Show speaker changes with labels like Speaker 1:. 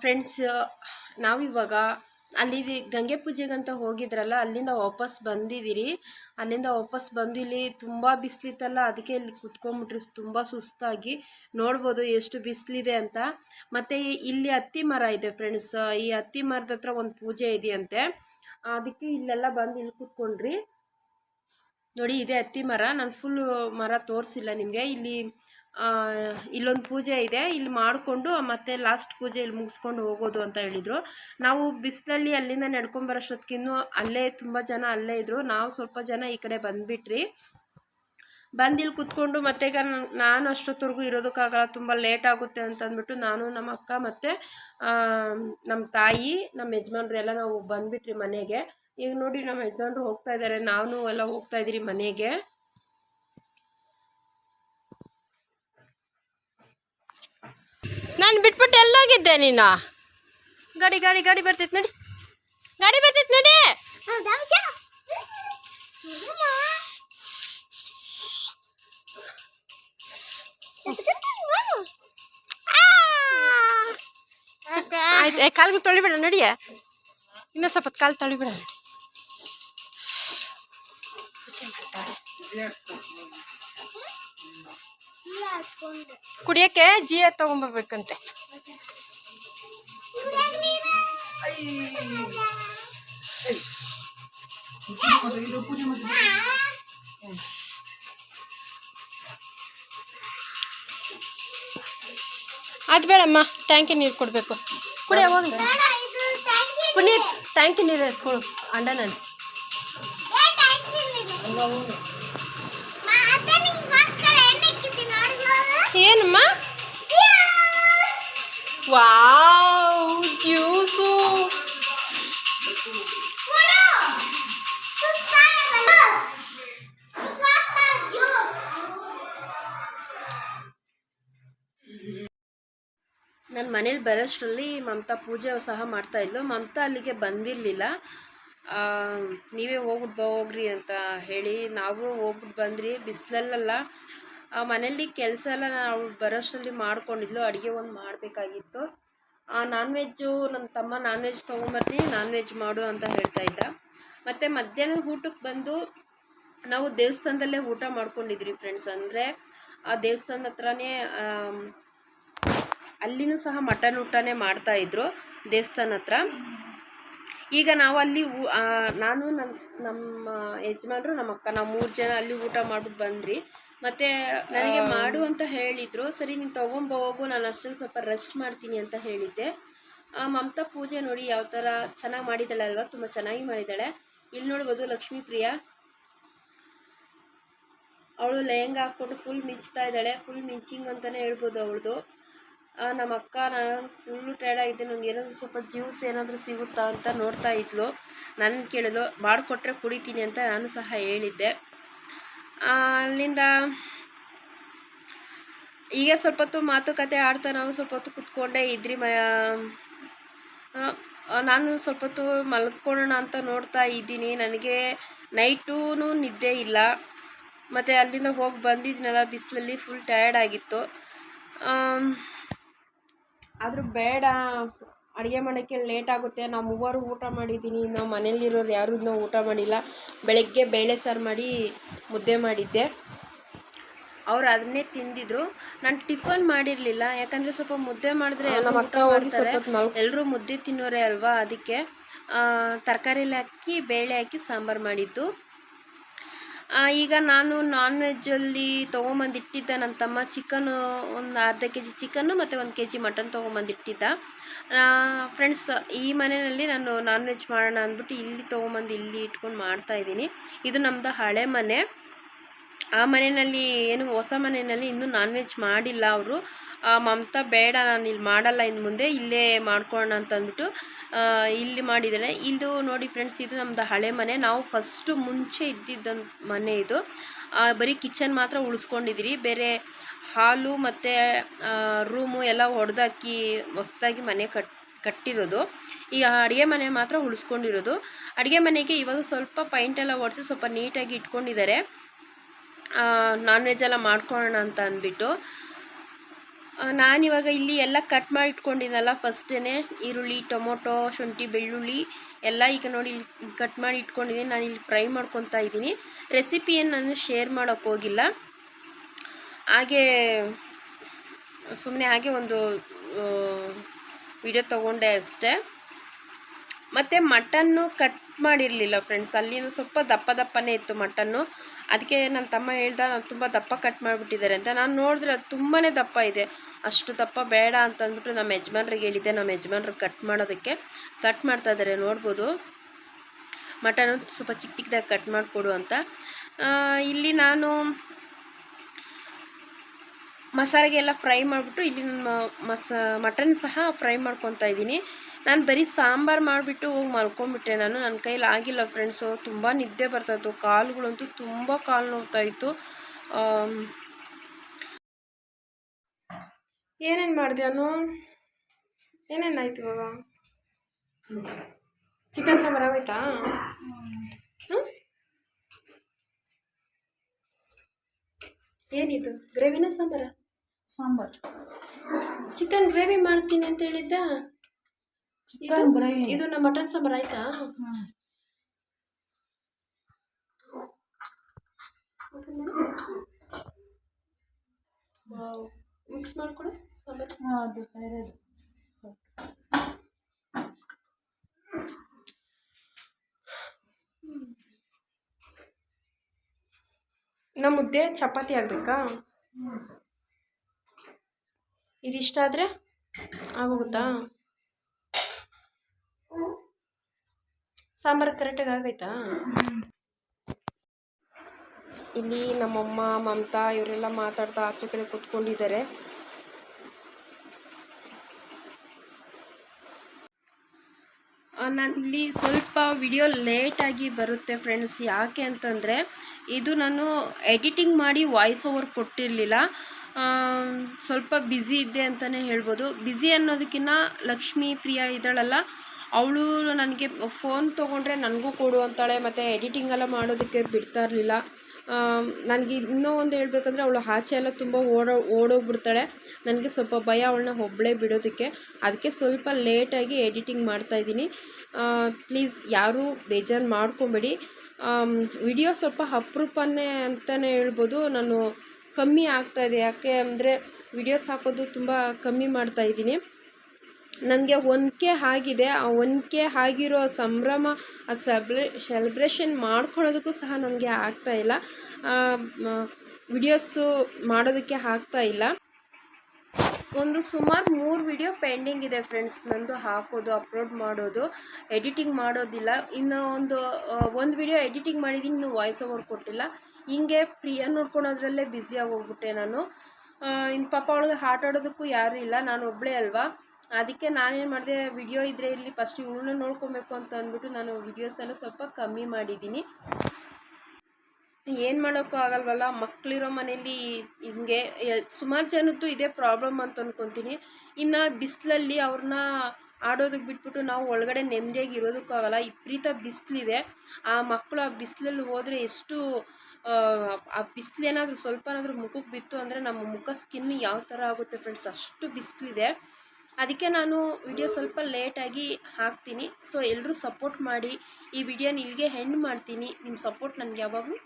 Speaker 1: Friends ನಾವಿವಾಗ ಅಲ್ಲಿ ಗಂಗೆ ಪೂಜೆಗಂತ ಹೋಗಿದ್ರಲ್ಲ, ಅಲ್ಲಿಂದ ವಾಪಸ್ ಬಂದಿದ್ದೀರಿ ಅಲ್ಲಿಂದ ವಾಪಸ್ ಬಂದು ಇಲ್ಲಿ ತುಂಬ ಬಿಸಿಲಿತ್ತಲ್ಲ, ಅದಕ್ಕೆ ಇಲ್ಲಿ ಕುತ್ಕೊಂಡ್ಬಿಟ್ರಿ ತುಂಬ ಸುಸ್ತಾಗಿ. ನೋಡ್ಬೋದು ಎಷ್ಟು ಬಿಸಿಲಿದೆ ಅಂತ. ಮತ್ತು ಇಲ್ಲಿ ಹತ್ತಿ ಮರ ಇದೆ ಫ್ರೆಂಡ್ಸ್ ಈ ಹತ್ತಿ ಮರದ ಹತ್ರ ಒಂದು ಪೂಜೆ ಇದೆಯಂತೆ. ಅದಕ್ಕೆ ಇಲ್ಲೆಲ್ಲ ಬಂದು ಇಲ್ಲಿ ಕೂತ್ಕೊಂಡ್ರಿ. ನೋಡಿ, ಇದೆ ಹತ್ತಿ ಮರ. ನಾನು ಫುಲ್ ಮರ ತೋರಿಸಿಲ್ಲ ನಿಮಗೆ. ಇಲ್ಲಿ ಇಲ್ಲೊಂದು ಪೂಜೆ ಇದೆ. ಇಲ್ಲಿ ಮಾಡಿಕೊಂಡು ಮತ್ತೆ ಲಾಸ್ಟ್ ಪೂಜೆ ಇಲ್ಲಿ ಮುಗಿಸ್ಕೊಂಡು ಹೋಗೋದು ಅಂತ ಹೇಳಿದರು. ನಾವು ಬಿಸಿಲಲ್ಲಿ ಅಲ್ಲಿಂದ ನಡ್ಕೊಂಬರೋಷ್ಟೊತ್ತಿಗಿನ್ನೂ ಅಲ್ಲೇ ತುಂಬ ಜನ ಅಲ್ಲೇ ಇದ್ದರು ನಾವು ಸ್ವಲ್ಪ ಜನ ಈ ಕಡೆ ಬಂದುಬಿಟ್ರಿ. ಬಂದು ಇಲ್ಲಿ ಕುತ್ಕೊಂಡು ಮತ್ತೆ ಈಗ ನನ್- ಅಷ್ಟೊತ್ತವರೆಗೂ ಇರೋದಕ್ಕಾಗಲ್ಲ. ತುಂಬ ಲೇಟ್ ಆಗುತ್ತೆ ಅಂತ ಅಂದ್ಬಿಟ್ಟು ನಾನು ನಮ್ಮ ಅಕ್ಕ ಮತ್ತು ನಮ್ಮ ತಾಯಿ ನಮ್ಮ ಯಜಮಾನ್ರು ಎಲ್ಲ ನಾವು ಬಂದುಬಿಟ್ರಿ ಮನೆಗೆ. ಈಗ ನೋಡಿ ನಮ್ಮ ಯಜಮಾನ್ರು ಹೋಗ್ತಾ ಇದ್ದಾರೆ ನಾನು ಎಲ್ಲ ಹೋಗ್ತಾ ಇದ್ದೀರಿ ಮನೆಗೆ. ನಾನು ಬಿಟ್ಬಿಟ್ಟು ಎಲ್ಲೋಗಿದ್ದೆ ನೀನು. ಗಾಡಿ ಗಾಡಿ ಗಾಡಿ ಬರ್ತೈತೆ ನಡಿ. ಗಾಡಿ ಬರ್ತೈತೆ ನಡಿ. ಆಯ್ತು ಕಾಲು ಕಾಲ್ಗೆ ತೊಳಿಬೇಡ ನಡಿಯ. ಇನ್ನೂ ಸ್ವಲ್ಪ ಕಾಲು ತೊಳಿಬೇಡ. ನಡಿ ಪೂಜೆ ಮಾಡ್ತಾಳೆ. ಕುಡಿಯೋಕ್ಕೆ ಜಿಯ ತಗೊಂಬರ್ಬೇಕಂತೆ ಅದು ಬೇಡಮ್ಮ, ಟ್ಯಾಂಕಿ ನೀರು ಕೊಡಬೇಕು. ಕುಡಿಯ ಪುನೀತ್, ಟ್ಯಾಂಕಿ ನೀರು ಎತ್ಕೊಳು ಅಂಡ ನಾನು ವಾವ್ ಜ್ಯೂಸು ನನ್ನ ಮನೇಲಿ ಬರೋಷ್ಟರಲ್ಲಿ ಮಮತಾ ಪೂಜೆ ಸಹ ಮಾಡ್ತಾ ಇದ್ಲು. ಮಮತಾ ಅಲ್ಲಿಗೆ ಬಂದಿರಲಿಲ್ಲ. ನೀವೇ ಹೋಗ್ಬಿಟ್ಟು ಹೋಗ್ರಿ ಅಂತ ಹೇಳಿ. ನಾವು ಹೋಗ್ಬಿಟ್ಟು ಬಂದ್ರಿ ಬಿಸಿಲಲ್ಲ ಮನೇಲಿ ಕೆಲಸ ಎಲ್ಲ ನಾವು ಬರೋಷ್ಟರಲ್ಲಿ ಮಾಡ್ಕೊಂಡಿದ್ಲು ಅಡುಗೆ ಒಂದು ಮಾಡಬೇಕಾಗಿತ್ತು. ನಾನ್ ವೆಜ್ಜು ನನ್ನ ತಮ್ಮ ನಾನ್ ವೆಜ್ ತೊಗೊಂಬರ್ತೀನಿ ನಾನ್ ವೆಜ್ ಮಾಡು ಅಂತ ಹೇಳ್ತಾ ಇದ್ದ. ಮತ್ತು ಮಧ್ಯಾಹ್ನ ಊಟಕ್ಕೆ ಬಂದು ನಾವು ದೇವಸ್ಥಾನದಲ್ಲೇ ಊಟ ಮಾಡ್ಕೊಂಡಿದ್ರಿ ಫ್ರೆಂಡ್ಸ್ ಅಂದರೆ ಆ ದೇವಸ್ಥಾನದ ಹತ್ರನೇ ಅಲ್ಲಿನೂ ಸಹ ಮಟನ್ ಊಟನೇ ಮಾಡ್ತಾ ಇದ್ರು ದೇವಸ್ಥಾನ ಹತ್ರ. ಈಗ ನಾವು ಅಲ್ಲಿ ಆ, ನಾನು ನಮ್ಮ ನಮ್ಮ ಯಜಮಾನರು ನಮ್ಮ ಅಕ್ಕ ನಾವು ಮೂರು ಜನ ಅಲ್ಲಿ ಊಟ ಮಾಡ್ಬಿಟ್ಟು ಬಂದ್ರಿ ಮತ್ತು ನನಗೆ ಮಾಡು ಅಂತ ಹೇಳಿದರು. ಸರಿ, ನೀನು ತೊಗೊಂಬ ಹೋಗು, ನಾನು ಅಷ್ಟೊಂದು ಸ್ವಲ್ಪ ರೆಸ್ಟ್ ಮಾಡ್ತೀನಿ ಅಂತ ಹೇಳಿದ್ದೆ. ಮಮತಾ ಪೂಜೆ ನೋಡಿ ಯಾವ ಥರ ಚೆನ್ನಾಗಿ ಮಾಡಿದ್ದಾಳೆ ಅಲ್ವಾ? ತುಂಬ ಚೆನ್ನಾಗಿ ಮಾಡಿದ್ದಾಳೆ. ಇಲ್ಲಿ ನೋಡ್ಬೋದು ಲಕ್ಷ್ಮೀ ಪ್ರಿಯಾ. ಅವಳು ಲೆಹಂಗ ಹಾಕ್ಕೊಂಡು ಫುಲ್ ಮಿಂಚ್ತಾ ಇದ್ದಾಳೆ. ಫುಲ್ ಮಿಂಚಿಂಗ್ ಅಂತಲೇ ಹೇಳ್ಬೋದು ಅವಳದು. ನಮ್ಮ ಅಕ್ಕ, ನಾನು ಫುಲ್ಲು ಟೈರ್ಡ್ ಆಗಿದ್ದೆ. ನನಗೆ ಏನಾದರೂ ಸ್ವಲ್ಪ ಜ್ಯೂಸ್ ಏನಾದರೂ ಸಿಗುತ್ತಾ ಅಂತ ನೋಡ್ತಾ ಇದ್ಲು. ನಾನು ಕೇಳಿದ್ಲು, ಮಾಡಿಕೊಟ್ರೆ ಕುಡಿತೀನಿ ಅಂತ ನಾನು ಸಹ ಹೇಳಿದ್ದೆ. ಅಲ್ಲಿಂದ ಈಗ ಸ್ವಲ್ಪ ಹೊತ್ತು ಮಾತುಕತೆ ಆಡ್ತಾ ನಾವು ಸ್ವಲ್ಪ ಹೊತ್ತು ಕುತ್ಕೊಂಡೇ ಇದ್ರಿ, ಮ ನಾನು ಸ್ವಲ್ಪ ಹೊತ್ತು ಮಲ್ಕೊಳ್ಳೋಣ ಅಂತ ನೋಡ್ತಾ ಇದ್ದೀನಿ. ನನಗೆ ನೈಟೂ ನಿದ್ದೆ ಇಲ್ಲ. ಮತ್ತು ಅಲ್ಲಿಂದ ಹೋಗಿ ಬಂದಿದ್ದೀನಲ್ಲ ಬಿಸಿಲಲ್ಲಿ ಫುಲ್ ಟಯರ್ಡ್ ಆಗಿತ್ತು. ಆದರೂ ಬೇಡ ಅಡುಗೆ ಮಾಡೋಕ್ಕೆ ಲೇಟ್ ಆಗುತ್ತೆ. ನಾವು ಮೂವರು ಊಟ ಮಾಡಿದ್ದೀನಿ ನಾವು ಮನೇಲಿರೋರು ಯಾರೂ ಇನ್ನೂ ಊಟ ಮಾಡಿಲ್ಲ. ಬೆಳಗ್ಗೆ ಬೇಳೆ ಸಾರು ಮಾಡಿ ಮುದ್ದೆ ಮಾಡಿದ್ದೆ. ಅವ್ರು ಅದನ್ನೇ ತಿಂದಿದ್ರು. ನಾನು ಟಿಫನ್ ಮಾಡಿರಲಿಲ್ಲ. ಯಾಕಂದರೆ ಸ್ವಲ್ಪ ಮುದ್ದೆ ಮಾಡಿದ್ರೆ ಎಲ್ಲರೂ ಮುದ್ದೆ ತಿನ್ನೋರೆ ಅಲ್ವಾ ಅದಕ್ಕೆ ತರಕಾರಿಲಿ ಹಾಕಿ ಬೇಳೆ ಹಾಕಿ ಸಾಂಬಾರು ಮಾಡಿದ್ದು. ಈಗ ನಾನು ನಾನ್ ವೆಜ್ಜಲ್ಲಿ ತೊಗೊಂಬಂದಿಟ್ಟಿದ್ದೆ ನನ್ನ ತಮ್ಮ ಚಿಕನು ಒಂದು ಅರ್ಧ ಕೆ ಜಿ ಚಿಕನ್ನು ಮತ್ತು ಒಂದು ಕೆ ಜಿ ಮಟನ್ ತೊಗೊಂಬಂದಿಟ್ಟಿದ್ದ ಫ್ರೆಂಡ್ಸ್ ಈ ಮನೆಯಲ್ಲಿ ನಾನು ನಾನ್ ವೆಜ್ ಮಾಡೋಣ ಅಂದ್ಬಿಟ್ಟು ಇಲ್ಲಿ ತೊಗೊಂಬಂದು ಇಲ್ಲಿ ಇಟ್ಕೊಂಡು ಮಾಡ್ತಾ ಇದ್ದೀನಿ. ಇದು ನಮ್ಮದು ಹಳೆ ಮನೆ. ಆ ಮನೆಯಲ್ಲಿ ಏನು ಹೊಸ ಮನೆಯಲ್ಲಿ ಇನ್ನೂ ನಾನ್ ವೆಜ್ ಮಾಡಿಲ್ಲ ಅವರು. ಮಮತಾ ಬೇಡ ನಾನು ಇಲ್ಲಿ ಮಾಡಲ್ಲ ಇನ್ನು ಮುಂದೆ ಇಲ್ಲೇ ಮಾಡ್ಕೊಳ್ಳೋಣ ಅಂತ ಅಂದ್ಬಿಟ್ಟು ಆ, ಇಲ್ಲಿ ಮಾಡಿದ್ದಾರೆ ಇದು ನೋಡಿ ಫ್ರೆಂಡ್ಸ್ ಇದು ನಮ್ಮದು ಹಳೆ ಮನೆ. ನಾವು ಫಸ್ಟು ಮುಂಚೆ ಇದ್ದಿದ್ದ ಮನೆ ಇದು. ಬರೀ ಕಿಚನ್ ಮಾತ್ರ ಉಳಿಸ್ಕೊಂಡಿದ್ದೀರಿ ಬೇರೆ ಹಾಲು ಮತ್ತು ರೂಮು ಎಲ್ಲ ಹೊಡೆದಾಕಿ ಹೊಸ್ದಾಗಿ ಮನೆ ಕಟ್, ಕಟ್ಟಿರೋದು. ಈಗ ಅಡುಗೆ ಮನೆ ಮಾತ್ರ ಉಳಿಸ್ಕೊಂಡಿರೋದು. ಅಡುಗೆ ಮನೆಗೆ ಇವಾಗ ಸ್ವಲ್ಪ ಪೈಂಟೆಲ್ಲ ಹೊಡೆಸಿ ಸ್ವಲ್ಪ ನೀಟಾಗಿ ಇಟ್ಕೊಂಡಿದ್ದಾರೆ. ನಾನ್ ವೆಜ್ ಎಲ್ಲ ಮಾಡ್ಕೊಳ್ಳೋಣ ಅಂತ ಅಂದ್ಬಿಟ್ಟು. ನಾನಿವಾಗ ಇಲ್ಲಿ ಎಲ್ಲ ಕಟ್ ಮಾಡಿ ಇಟ್ಕೊಂಡಿದ್ದಲ್ಲ ಫಸ್ಟೇ ಈರುಳ್ಳಿ, ಟೊಮೊಟೊ, ಶುಂಠಿ, ಬೆಳ್ಳುಳ್ಳಿ ಎಲ್ಲ ಈಗ ನೋಡಿ ಇಲ್ಲಿ ಕಟ್ ಮಾಡಿ ಇಟ್ಕೊಂಡಿದ್ದೀನಿ ನಾನು ಇಲ್ಲಿ ಫ್ರೈ ಮಾಡ್ಕೊತಾ ಇದ್ದೀನಿ. ರೆಸಿಪಿಯನ್ನು ನಾನು ಶೇರ್ ಮಾಡೋಕ್ಕೆ ಹೋಗಿಲ್ಲ. ಹಾಗೆ ಸುಮ್ಮನೆ ಹಾಗೆ ಒಂದು ವಿಡಿಯೋ ತೊಗೊಂಡೆ ಅಷ್ಟೇ. ಮತ್ತು ಮಟನ್ನು ಕಟ್ ಮಾಡಿರಲಿಲ್ಲ ಫ್ರೆಂಡ್ಸ್ ಅಲ್ಲಿಂದ ಸ್ವಲ್ಪ ದಪ್ಪ ದಪ್ಪನೇ ಇತ್ತು ಮಟನ್ನು. ಅದಕ್ಕೆ ನನ್ನ ತಮ್ಮ ಹೇಳ್ದ, ನಾನು ತುಂಬ ದಪ್ಪ ಕಟ್ ಮಾಡಿಬಿಟ್ಟಿದ್ದಾರೆ ಅಂತ. ನಾನು ನೋಡಿದ್ರೆ ಅದು ತುಂಬಾ ದಪ್ಪ ಇದೆ. ಅಷ್ಟು ದಪ್ಪ ಬೇಡ ಅಂತಂದ್ಬಿಟ್ಟು ನಮ್ಮ ಯಜಮಾನ್ರಿಗೆ ಹೇಳಿದ್ದೆ. ನಮ್ಮ ಯಜಮಾನ್ರು ಕಟ್ ಮಾಡೋದಕ್ಕೆ ಕಟ್ ಮಾಡ್ತಾ ಇದ್ದಾರೆ ನೋಡ್ಬೋದು. ಮಟನ್ ಸ್ವಲ್ಪ ಚಿಕ್ಕ ಚಿಕ್ಕದಾಗಿ ಕಟ್ ಮಾಡಿಕೊಡು ಅಂತ. ಇಲ್ಲಿ ನಾನು ಮಸಾಲೆಗೆಲ್ಲ ಫ್ರೈ ಮಾಡಿಬಿಟ್ಟು ಇಲ್ಲಿ ಮಸ ಮಟನ್ ಸಹ ಫ್ರೈ ಮಾಡ್ಕೊತಾ ಇದ್ದೀನಿ. ನಾನು ಬರೀ ಸಾಂಬಾರು ಮಾಡಿಬಿಟ್ಟು ಹೋಗಿ ಮಲ್ಕೊಂಡ್ಬಿಟ್ಟೆ ನಾನು ನನ್ನ ಕೈಲಿ ಆಗಿಲ್ಲ ಫ್ರೆಂಡ್ಸು ತುಂಬ ನಿದ್ದೆ ಬರ್ತಾಯಿತ್ತು ಕಾಲುಗಳಂತೂ ತುಂಬ ಕಾಲು ನೋಡ್ತಾಯಿತ್ತು ಏನೇನು ಮಾಡಿದೆ ಅನು? ಏನೇನಾಯ್ತು ಇವಾಗ? ಚಿಕನ್ ಸಾಂಬಾರು ಆಗೋಯ್ತಾ? ಏನಿದು? ಗ್ರೇವಿನ ಸಾಂಬಾರ?
Speaker 2: ಸಾಂಬಾರ್.
Speaker 1: ಚಿಕನ್ ಗ್ರೇವಿ ಮಾಡ್ತೀನಿ ಅಂತ ಹೇಳಿದ್ದ?
Speaker 2: ಚಿಕನ್
Speaker 1: ಇದು- ಇದು ನಮ್ಮ ಮಟನ್ ಸಾಂಬಾರ್ ಆಯ್ತಾ? ಮಿಕ್ಸ್ ಮಾಡ್ಕೊಡು ಸಾಂಬಾರು.
Speaker 2: ಅದು ಬೇರೆದು
Speaker 1: ನಮ್ಮ ಮುದ್ದೆ ಚಪಾತಿ ಆಗಬೇಕಾ? ಇದಿಷ್ಟ ಆದರೆ ಆಗೋಗುತ್ತಾ? ಸಾಂಬಾರು ಕರೆಕ್ಟಾಗಿ ಆಗೈತಾ? ಇಲ್ಲಿ ನಮ್ಮಮ್ಮ ಮಮತಾ ಇವರೆಲ್ಲ ಮಾತಾಡ್ತಾ ಆಚೆ ಕಡೆ ಕೂತ್ಕೊಂಡಿದ್ದಾರೆ. ನಾನು ಇಲ್ಲಿ ಸ್ವಲ್ಪ ವಿಡಿಯೋ ಲೇಟಾಗಿ ಬರುತ್ತೆ ಫ್ರೆಂಡ್ಸ್ ಯಾಕೆ ಅಂತಂದರೆ, ಇದು ನಾನು ಎಡಿಟಿಂಗ್ ಮಾಡಿ ವಾಯ್ಸ್ ಓವರ್ ಕೊಟ್ಟಿರಲಿಲ್ಲ. ಸ್ವಲ್ಪ ಬ್ಯುಸಿ ಇದ್ದೆ ಅಂತಲೇ ಹೇಳ್ಬೋದು. ಬ್ಯುಸಿ ಅನ್ನೋದಕ್ಕಿಂತ ಲಕ್ಷ್ಮೀ, ಪ್ರಿಯಾ ಇದ್ದಾಳಲ್ಲ ಅವಳು ನನಗೆ ಫೋನ್ ತೊಗೊಂಡ್ರೆ ನನಗೂ ಕೊಡು ಅಂತಾಳೆ, ಮತ್ತು ಎಡಿಟಿಂಗ್ ಎಲ್ಲ ಮಾಡೋದಕ್ಕೆ ಬಿಡ್ತಾ ಇರಲಿಲ್ಲ. ನನಗೆ ಇನ್ನೂ ಒಂದು ಹೇಳ್ಬೇಕಂದ್ರೆ ಅವಳು ಆಚೆ ಎಲ್ಲ ತುಂಬ ಓಡೋ, ಓಡೋಗ್ಬಿಡ್ತಾಳೆ. ನನಗೆ ಸ್ವಲ್ಪ ಭಯ ಅವಳನ್ನ ಒಬ್ಬಳೇ ಬಿಡೋದಕ್ಕೆ. ಅದಕ್ಕೆ ಸ್ವಲ್ಪ ಲೇಟಾಗಿ ಎಡಿಟಿಂಗ್ ಮಾಡ್ತಾಯಿದ್ದೀನಿ ಪ್ಲೀಸ್ ಯಾರೂ ಬೇಜಾರು ಮಾಡ್ಕೊಬೇಡಿ. ವಿಡಿಯೋ ಸ್ವಲ್ಪ ಅಪರೂಪನೇ ಅಂತಲೇ ಹೇಳ್ಬೋದು. ನಾನು ಕಮ್ಮಿ ಆಗ್ತಾಯಿದೆ ಯಾಕೆ ಅಂದರೆ ವಿಡಿಯೋಸ್ ಹಾಕೋದು ತುಂಬ ಕಮ್ಮಿ ಮಾಡ್ತಾಯಿದ್ದೀನಿ ನನಗೆ ಹೊಂದಿಕೆ ಆಗಿದೆ. ಆ ಹೊಂದಿಕೆ ಆಗಿರೋ ಸಂಭ್ರಮ, ಆ ಸೆಬ್ರೆ ಸೆಲೆಬ್ರೇಷನ್ ಮಾಡ್ಕೊಳೋದಕ್ಕೂ ಸಹ ನನಗೆ ಆಗ್ತಾ ಇಲ್ಲ. ವಿಡಿಯೋಸು ಮಾಡೋದಕ್ಕೆ ಆಗ್ತಾ ಇಲ್ಲ. ಒಂದು ಸುಮಾರು ಮೂರು ವಿಡಿಯೋ ಪೆಂಡಿಂಗ್ ಇದೆ ಫ್ರೆಂಡ್ಸ್ ನಂದು ಹಾಕೋದು ಅಪ್ಲೋಡ್ ಮಾಡೋದು ಎಡಿಟಿಂಗ್ ಮಾಡೋದಿಲ್ಲ. ಇನ್ನು ಒಂದು ಒಂದು ವಿಡಿಯೋ ಎಡಿಟಿಂಗ್ ಮಾಡಿದ್ದೀನಿ, ಇನ್ನು ವಾಯ್ಸ್ ಓವರ್ ಕೊಟ್ಟಿಲ್ಲ. ಹಿಂಗೆ ಪ್ರಿಯ ನೋಡ್ಕೊಳೋದ್ರಲ್ಲೇ ಬ್ಯುಸಿಯಾಗಿ ಹೋಗ್ಬಿಟ್ಟೆ ನಾನು. ಇನ್ನು ಪಾಪ ಅವಳಿಗೆ ಆಟ ಆಡೋದಕ್ಕೂ ಯಾರೂ ಇಲ್ಲ. ನಾನು ಒಬ್ಬಳೇ ಅಲ್ವಾ? ಅದಕ್ಕೆ ನಾನೇನು ಮಾಡಿದೆ ವಿಡಿಯೋ ಇದ್ದರೆ ಇಲ್ಲಿ ಫಸ್ಟ್ ಇವಳನ್ನ ನೋಡ್ಕೊಬೇಕು ಅಂತ ಅಂದ್ಬಿಟ್ಟು ನಾನು ವಿಡಿಯೋಸ್ ಎಲ್ಲ ಸ್ವಲ್ಪ ಕಮ್ಮಿ ಮಾಡಿದ್ದೀನಿ. ಏನು ಮಾಡೋಕ್ಕೂ ಆಗಲ್ವಲ್ಲ ಮಕ್ಕಳಿರೋ ಮನೇಲಿ ಹಿಂಗೆ ಸುಮಾರು ಜನದ್ದು ಇದೇ ಪ್ರಾಬ್ಲಮ್ ಅಂತ ಅಂದ್ಕೊತೀನಿ ಇನ್ನು ಬಿಸಿಲಲ್ಲಿ ಅವ್ರನ್ನ ಆಡೋದಕ್ಕೆ ಬಿಟ್ಬಿಟ್ಟು ನಾವು ಒಳಗಡೆ ನೆಮ್ಮದಿಯಾಗಿ ಇರೋದಕ್ಕೂ ಆಗಲ್ಲ ವಿಪರೀತ ಬಿಸಿಲಿದೆ. ಆ ಮಕ್ಕಳು ಆ ಬಿಸಿಲಲ್ಲಿ ಹೋದರೆ ಎಷ್ಟು ಆ, ಬಿಸಿಲು ಏನಾದರೂ ಸ್ವಲ್ಪನಾದರೂ ಮುಖಕ್ಕೆ ಬಿತ್ತು ಅಂದರೆ ನಮ್ಮ ಮುಖ ಸ್ಕಿನ್ ಯಾವ ಥರ ಆಗುತ್ತೆ ಫ್ರೆಂಡ್ಸ್ ಅಷ್ಟು ಬಿಸಿಲಿದೆ. ಅದಕ್ಕೆ ನಾನು ವಿಡಿಯೋ ಸ್ವಲ್ಪ ಲೇಟಾಗಿ ಹಾಕ್ತೀನಿ. ಸೊ ಎಲ್ಲರೂ ಸಪೋರ್ಟ್ ಮಾಡಿ ಈ ವಿಡಿಯೋನ ಇಲ್ಲಿಗೆ ಹೆಂಡ್ ಮಾಡ್ತೀನಿ. ನಿಮ್ಮ ಸಪೋರ್ಟ್ ನನಗೆ ಯಾವಾಗಲೂ